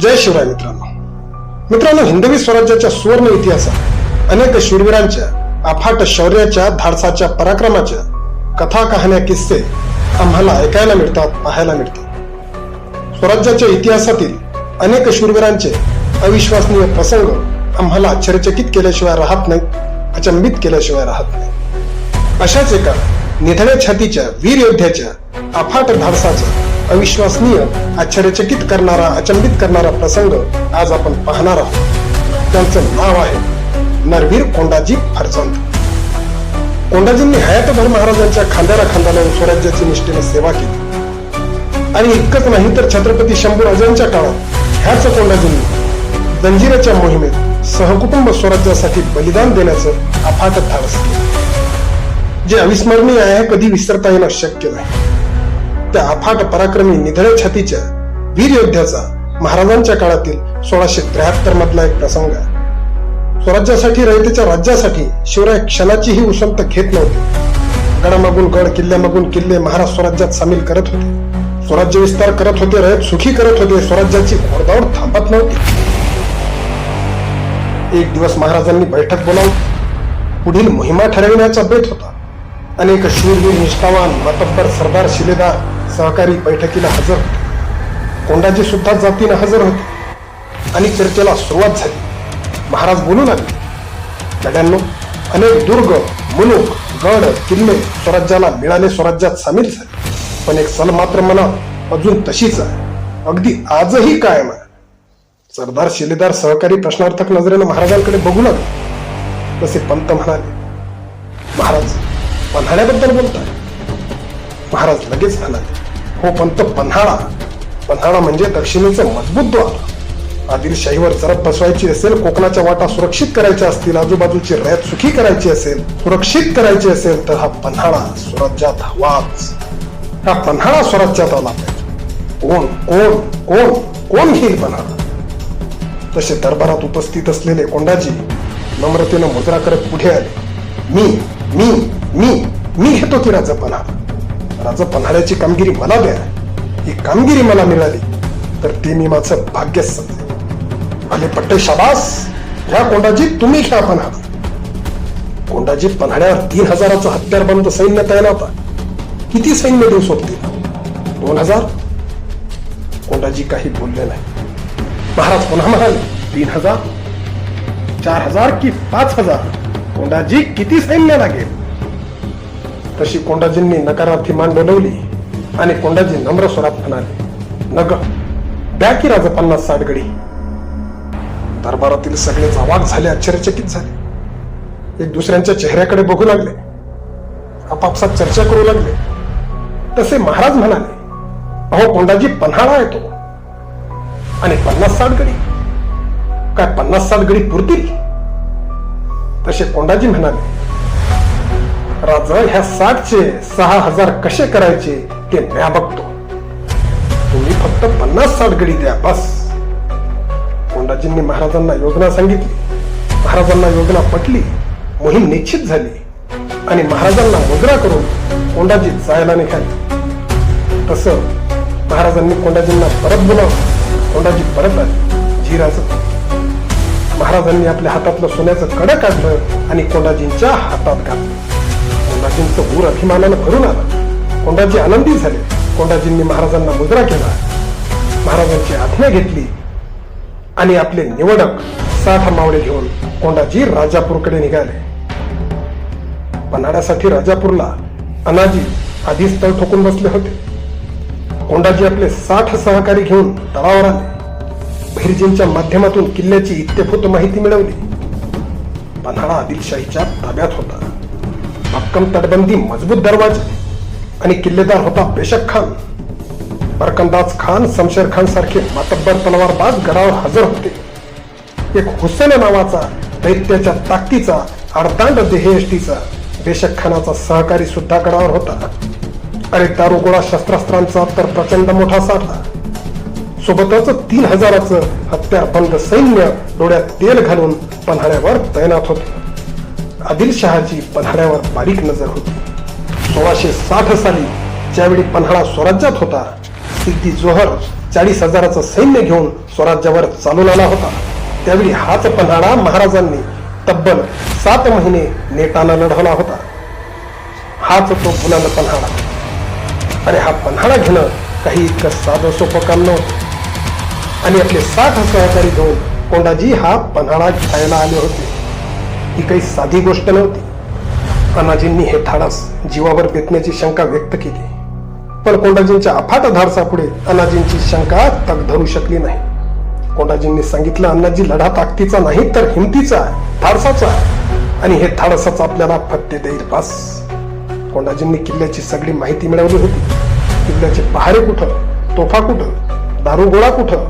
जय शिवराय मित्रांनो. मित्रांनो हिंदवी स्वराज्याच्या सुवर्ण इतिहासात अनेक शूरवीरांच्या अफाट शौर्याच्या धाडसाच्या पराक्रमाच्या कथा कहाण्या किस्से आम्हाला ऐकायला मिळतात पाहायला मिळतात. स्वराज्याच्या इतिहासातील अनेक शूरवीरांचे अविश्वसनीय प्रसंग आम्हाला आश्चर्यचकित केल्याशिवाय राहत नाहीत अचंबित केल्याशिवाय राहत नाही अशाच एका निधड्या छातीच्या वीर योद्ध्याच्या अफाट धाडसाचा अविश्वसनीय आश्चर्यचकित करणारा अचंबित करणारा प्रसंग आज आपण पाहणार आहोत. त्यांचं नाव आहे नरवीर कोंडाजी फरचंद कोंडाजींनी हयातभर महाराजांच्या खांद्याला खांदा लावून स्वराज्याची निष्ठेने सेवा केली. आणि इतकंच नाही तर छत्रपती शंभूराजांच्या काळात ह्याच कोंडाजींनी जंजिराच्या मोहिमेत सहकुटुंब स्वराज्यासाठी बलिदान देण्याचं अफाट धाडस केलं. जे अविस्मरणीय आहे कधी विसरता येणं शक्य नाही. त्या अफाट पराक्रमी निधड्या छातीच्या वीर योद्ध्याचा महाराजांच्या काळातील सोळाशे त्र्याहत्तर मधला एक प्रसंग आहे. स्वराज्यासाठी रयतेच्या राज्यासाठी शिवराय क्षणाचीही उसंत घेत नव्हते. गडामागून गड किल्ल्यामागून किल्ले महाराज स्वराज्यात सामील करत होते. स्वराज्य विस्तार करत होते रयत सुखी करत होते स्वराज्याची घोडदौड थांबत नव्हती. एक दिवस महाराजांनी बैठक बोलावली. पुढील मोहिमा ठरविण्याचा बेत होता. अनेक शूरवीर निष्ठावान मातब्बर सरदार शिलेदार सहकारी बैठकीला हजर होते. कोंडाजी सुद्धा जातीनं हजर होते. आणि चर्चेला सुरुवात झाली. महाराज बोलू लागले गड्यांनो अनेक दुर्ग मुलूक गड किल्ले स्वराज्याला मिळाले स्वराज्यात सामील झाले. पण एक सल मात्र मला अजून तशीच आहे. अगदी आजही कायम आहे. सरदार शिलेदार सहकारी प्रश्नार्थक नजरेनं महाराजांकडे बघू लागले. तसे पंत म्हणाले महाराज पन्हाळ्याबद्दल बोलताय. महाराज लगेच म्हणाले हो पंत पन्हाळा पन्हाळा म्हणजे दक्षिणेचं मजबूत द्वार. आदिलशाहीवर जरब बसवायची असेल कोकणाच्या वाटा सुरक्षित करायच्या असतील आजूबाजूची रयत सुखी करायची असेल सुरक्षित करायची असेल तर हा पन्हाळा स्वराज्यात हवाच. हा पन्हाळा स्वराज्यात आला पाहिजे. कोण कोण कोण कोण घेईल पन्हाळा? तसे दरबारात उपस्थित असलेले कोंडाजी नम्रतेनं मुद्रा करत पुढे आले. मी मी मी मी घेतो की राजा पन्हाळा राजा पन्हाळ्याची कामगिरी मला द्या. ही कामगिरी मला मिळाली तर ते मी माझं भाग्य समजेल आले पट्टे शाबास ह्या कोंडाजी तुम्ही घ्या पन्हाळा. कोंडाजी पन्हाळ्यावर तीन हजाराचं हत्यारबंद सैन्य तैनात किती सैन्य देऊ सोबतील दोन हजार? कोंडाजी काही बोलले नाही. महाराज पुन्हा म्हणाले तीन हजार? चार हजार की पाच हजार? कोंडाजी किती सैन्य लागेल? तशी कोंडाजींनी नकारार्थी मान डोलवली आणि कोंडाजी नम्र स्वरात म्हणाले नग द्या की राजा पन्नास साठ गडी. दरबारातील सगळेच अवाक झाले आश्चर्यचकित झाले. एक दुसऱ्यांच्या चेहऱ्याकडे बघू लागले. आपापसात चर्चा करू लागले. तसे महाराज म्हणाले अहो कोंडाजी पन्हाळा येतो आणि पन्नास साठ गडी. काय पन्नास साठ गडी पुरतील? तसे कोंडाजी म्हणाले राजा ह्या साठचे सहा हजार कसे करायचे ते म्या बघतो. तुम्ही फक्त पन्नास साठ गडी द्या बस. कोंडाजींनी महाराजांना योजना सांगितली. महाराजांना योजना पटली मोहीम निश्चित झाली आणि महाराजांना मुद्रा करून कोंडाजी जायला निघाले. तसं महाराजांनी कोंडाजींना परत बोलावलं. कोंडाजी परत आले जिराचं महाराजांनी आपल्या हातातलं सोन्याचं कडं काढलं आणि कोंडाजींच्या हातात घातलं. कोंडाजींचं ऊर अभिमानानं भरून आलं. कोंडाजी आनंदी झाले. कोंडाजींनी महाराजांना मुद्रा केला. महाराजांची आज्ञा घेतली. आणि आपले निवडक साठ मावळे घेऊन कोंडाजी राजापूरकडे निघाले. पन्हाळ्यासाठी राजापूरला अनाजी आधीच तळ ठोकून बसले होते. कोंडाजी आपले साठ सहकारी घेऊन तळावर आले. भैरजींच्या माध्यमातून किल्ल्याची इत्यभूत माहिती मिळवली. पन्हाळा आदिलशाहीच्या ताब्यात होता. भक्कम तटबंदी मजबूत दरवाजे आणि किल्लेदार होता बेशक खान. बरकंदाज खान शमशेर खान सारखे मातब्बर तलवारबाज गडावर हजर होते. एक हुसेन नावाचा दैत्याच्या ताकदीचा अडदांड देहेष्टीचा बेशक खानाचा सहकारी सुद्धा गडावर होता. अरे दारुगोळा शस्त्रास्त्रांचा तर प्रचंड मोठा साठा. सोबतच तीन हजाराचं हत्यारबंद सैन्य डोळ्यात तेल घालून पन्हाळ्यावर तैनात होते. आदिलशहाची पन्हाळ्यावर बारीक नजर होती. सोळाशे साठ साली ज्यावेळी पन्हाळा स्वराज्यात होता सिद्धी जोहर चाळीस हजाराचं सैन्य घेऊन स्वराज्यावर चालून आला होता. त्यावेळी हाच पन्हाळा महाराजांनी तब्बल सात महिने नेटाला लढवला होता. हाच तो बुलंद पन्हाळा. आणि हा पन्हाळा घेणं काही इतकं साधं सोपं काम नव्हतं. आणि आपले साठ सहकारी घेऊन कोंडाजी हा पन्हाळा घ्यायला आले होते. ही काही साधी गोष्ट नव्हती. अनाजींनी हे धाडस जीवावर बेतण्याची शंका व्यक्त केली. पण कोंडाजींच्या अफाट धाडसापुढे अनाजींची शंका तग धरू शकली नाही. कोंडाजींनी सांगितलं अण्णाजी लढा ताकदीचा नाही तर हिमतीचा आहे धाडसाचा आहे. आणि हे धाडसाच आपल्याला फत्ते देईल बस. कोंडाजींनी किल्ल्याची सगळी माहिती मिळवली होती. किल्ल्याचे पहारे कुठं तोफा कुठं दारुगोळा कुठं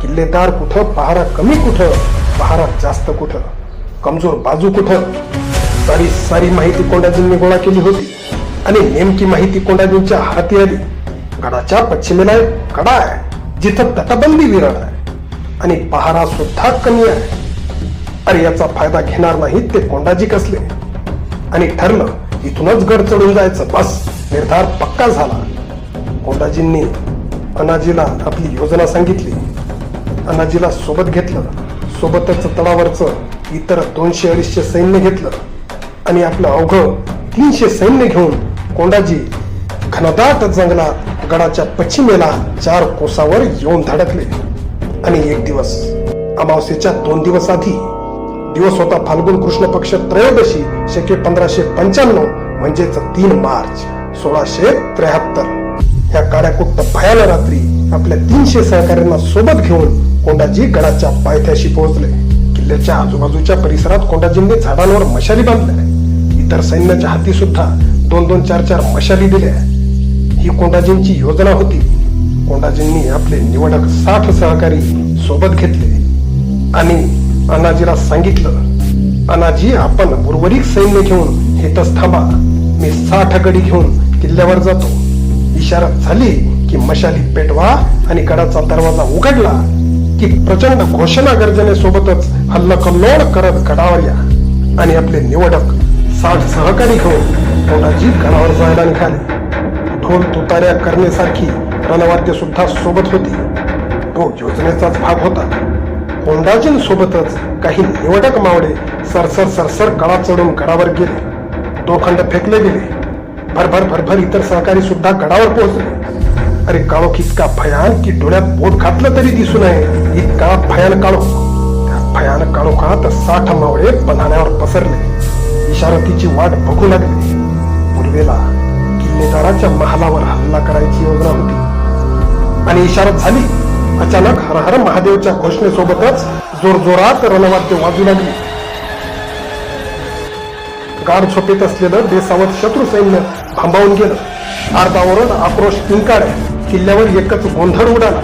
किल्लेदार कुठं पहारा कमी कुठं पहारा जास्त कुठं? कमजोर बाजू कुठं? सारी सारी माहिती कोंडाजींनी गोळा केली होती. आणि नेमकी माहिती कोंडाजींच्या हाती आली. गडाच्या पश्चिमेला कडा आहे जिथं तटबंदी विरळ आहे. आणि पहारा सुद्धा कमी आहे. अरे याचा फायदा घेणार नाहीत ते कोंडाजी कसले? आणि ठरलं इथूनच गड चढून जायचं. बस निर्धार पक्का झाला. कोंडाजींनी अनाजीला आपली योजना सांगितली. अनाजीला सोबत घेतलं. सोबतच तळावरचं इतर दोनशे अडीचशे सैन्य घेतलं आणि आपलं अवघं तीनशे सैन्य घेऊन कोंडाजी घनदाट जंगलात गडाच्या पश्चिमेला चार कोसावर येऊन धडकले. आणि एक दिवस अमावस्येच्या दोन दिवस आधी दिवस होता फाल्गुन कृष्ण पक्ष त्रयोदशी शके पंधराशे पंच्याण्णव म्हणजेच तीन मार्च सोळाशे त्र्याहत्तर. ह्या काळ्याकुट्ट भयान रात्री आपल्या तीनशे सहकाऱ्यांना सोबत घेऊन कोंडाजी गडाच्या पायथ्याशी पोहोचले. किल्ल्याच्या आजूबाजूच्या परिसरात कोंडाजींनी झाडांवर मशाली बांधल्या इतर सैन्याच्या हाती सुद्धा दोन दोन चार चार मशाली दिल्या ही कोंडाजींची योजना होती. कोंडाजींनी आपले निवडक साठ सहकारी सोबत घेतले. आणि अनाजीला सांगितलं अनाजी आपण उर्वरित सैन्य घेऊन हेतच थांबा. मी साठ गडी घेऊन किल्ल्यावर जातो. इशारा झाली की मशाली पेटवा आणि गडाचा दरवाजा उघडला. की प्रचंड घोषणा गर्जनेसोबतच हल्लकल्लोळ करत गडावर या आणि आपले निवडक साठ सहकारी घेऊन कोणाजी गडावर जायला निघाले ढोल तुताऱ्या करण्यासारखी रणवाद्य सुद्धा सोबत होती. तो योजनेचाच भाग होता. कोंडाजींसोबतच काही निवडक मावळे सरसर सरसर कडा चढून गडावर गेले. दोखंड फेकले गेले. भरभर भरभर इतर सहकारी सुद्धा गडावर पोहोचले. अरे काळोख इतका भयान की डोळ्यात बोट घातलं तरी दिसू नये. इतका भयान काळोख त्या भयान काळोखात साठ मावळे पन्हाण्यावर पसरले. इशारतीची वाट बघू लागली. पूर्वेला किल्लेदाराच्या महालावर हल्ला करायची योजना होती. आणि इशारत झाली. अचानक हर हर महादेवच्या घोषणेसोबतच जोरजोरात रणवाद्य वाजू लागली. गाड झोपेत असलेलं बेसावत शत्रू सैन्य भांबावून गेलं. अर्धावरून आक्रोश पिंकाड्या किल्ल्यावर एकच गोंधळ उडाला.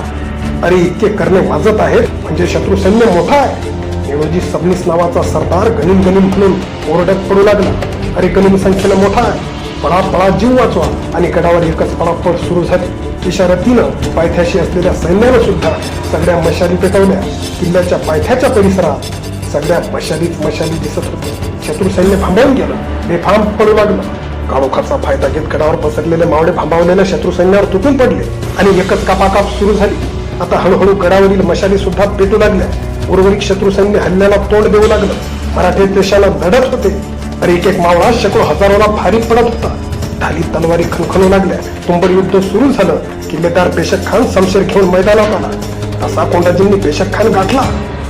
अरे इतके करणे वाजत आहेत. म्हणजे शत्रू सैन्य मोठा आहे. निरोजी सबनीस नावाचा सरदार गणिम गणिम म्हणून ओरडत पडू लागला. अरे गणिम संख्येनं मोठा आहे. पळा पळा जीव वाचवा. आणि गडावर एकच पळापळ सुरू झाली. इशारतीनं पायथ्याशी असलेल्या सैन्यानं सुद्धा सगळ्या मशाली पेटवल्या. किल्ल्याच्या पायथ्याच्या परिसरात सगळ्या मशालीत मशाली दिसत होते शत्रू सैन्य थांबवून गेलं. बेफाम पडू लागलं. काळोखाचा फायदा घेत गडावर पसरलेले मावळे भांबावलेल्या शत्रू सैन्यावर तुटून पडले आणि एकच कापाकाप सुरू झाली. आता हळूहळू गडावरील मशाली सुद्धा पेटू लागल्या. उर्वरित शत्रू सैन्य हल्ल्याला तोंड देऊ लागलं. मराठे देशाला लढत होते. तर एक एक मावळा शेकडो हजारोला भारी पडत होता. ढाली तलवारी खणखणू लागल्या. तुंबर युद्ध सुरू झालं. किल्लेदार बेशक खान समशेर घेऊन मैदानात आला. असा कोंडाजींनी बेशक खान गाठला.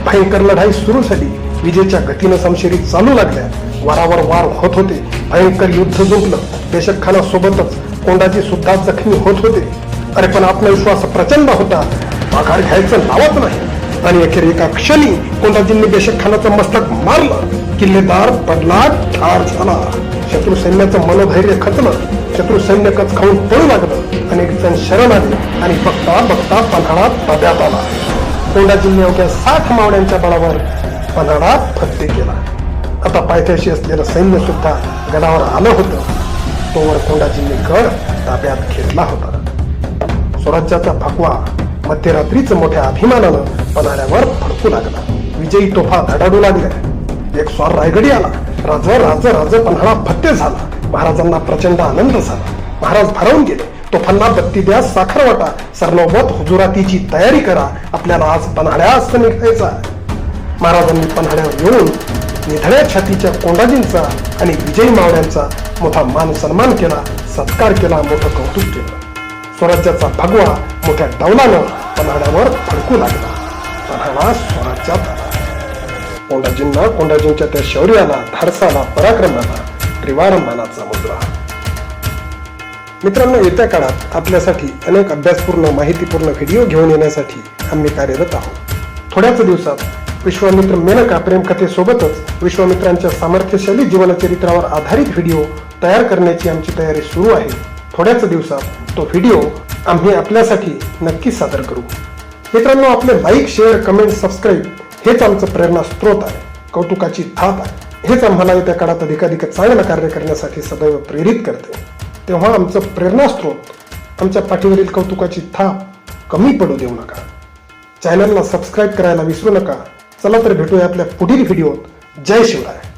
भयंकर लढाई सुरू झाली. विजेच्या गतीनं समशेरी चालू लागल्या. वारावर वार होत होते. भयंकर युद्ध जुंपलं बेशक खानासोबतच कोंडाजी सुद्धा जखमी होत होते. अरे पण आत्मविश्वास प्रचंड होता. माघार घ्यायचं नावच नाही. आणि अखेर एका क्षणी कोंडाजींनी बेशक खानाचं मस्तक मारलं. किल्लेदार पडला ठार झाला. शत्रू सैन्याचं मनोधैर्य खचलं. शत्रू सैन्य कच खाऊन पळू लागलं. अनेक जण शरण आले आणि बघता बघता पन्हाळा ताब्यात आला. कोंडाजींनी अवघ्या साठ मावण्यांच्या बळावर पन्हाळा फत्ते केला. आता पायथ्याशी असलेलं सैन्य सुद्धा गडावर आलं होतं. तोवर कोंडाजींनी गड ताब्यात घेतला होता. स्वराज्याचा फकवा मध्यरात्रीच मोठ्या अभिमानानं पन्हाळ्यावर फडकू लागला. विजयी तोफा धडाडू लागल्या. एक स्वार रायगडी आला. राज राज राज पन्हाळा फत्ते झाला. महाराजांना प्रचंड आनंद झाला. महाराज भरवून गेले. तोफांना बत्ती द्या साखर वाटा सरनोबत हुजुरातीची तयारी करा. आपल्याला आज पन्हाळ्या असं निघायचा महाराजांनी पन्हाळ्यावर येऊन निधड्या छातीच्या कोंडाजींचा आणि विजयी मावळ्यांचा मोठा मान सन्मान केला सत्कार केला मोठं कौतुक केलं. स्वराज्याचा भगवा मोठ्या डौलानं पन्हाळ्यावर फडकू लागला. पन्हाळा स्वराज्यात आला. कोंडाजींना कोंडाजींच्या त्या शौर्याला धाडसाला पराक्रमाला त्रिवार मानाचा मुद्रा मित्रांनो येत्या काळात आपल्यासाठी अनेक अभ्यासपूर्ण माहितीपूर्ण व्हिडिओ घेऊन येण्यासाठी आम्ही कार्यरत आहोत. थोड्याच दिवसात विश्वामित्र मेनका प्रेमकथेसोबतच विश्वामित्रांच्या सामर्थ्यशाली जीवनचरित्रावर आधारित व्हिडिओ तयार करण्याची आमची तयारी सुरू आहे. थोड्याच दिवसात तो व्हिडिओ आम्ही आपल्यासाठी नक्की सादर करू. मित्रांनो आपले लाईक शेअर कमेंट सबस्क्राईब हेच आमचं प्रेरणा स्रोत आहे. कौतुकाची थाप आहे. हेच आम्हाला येत्या काळात अधिकाधिक चांगलं कार्य करण्यासाठी सदैव प्रेरित करते. तेव्हा आमचं प्रेरणास्त्रोत आमच्या पाठीवरील कौतुकाची थाप कमी पडू देऊ नका. चॅनलला सबस्क्राईब करायला विसरू नका. चला तर भेटूया आपल्या पुढील व्हिडिओत जय शिवराय.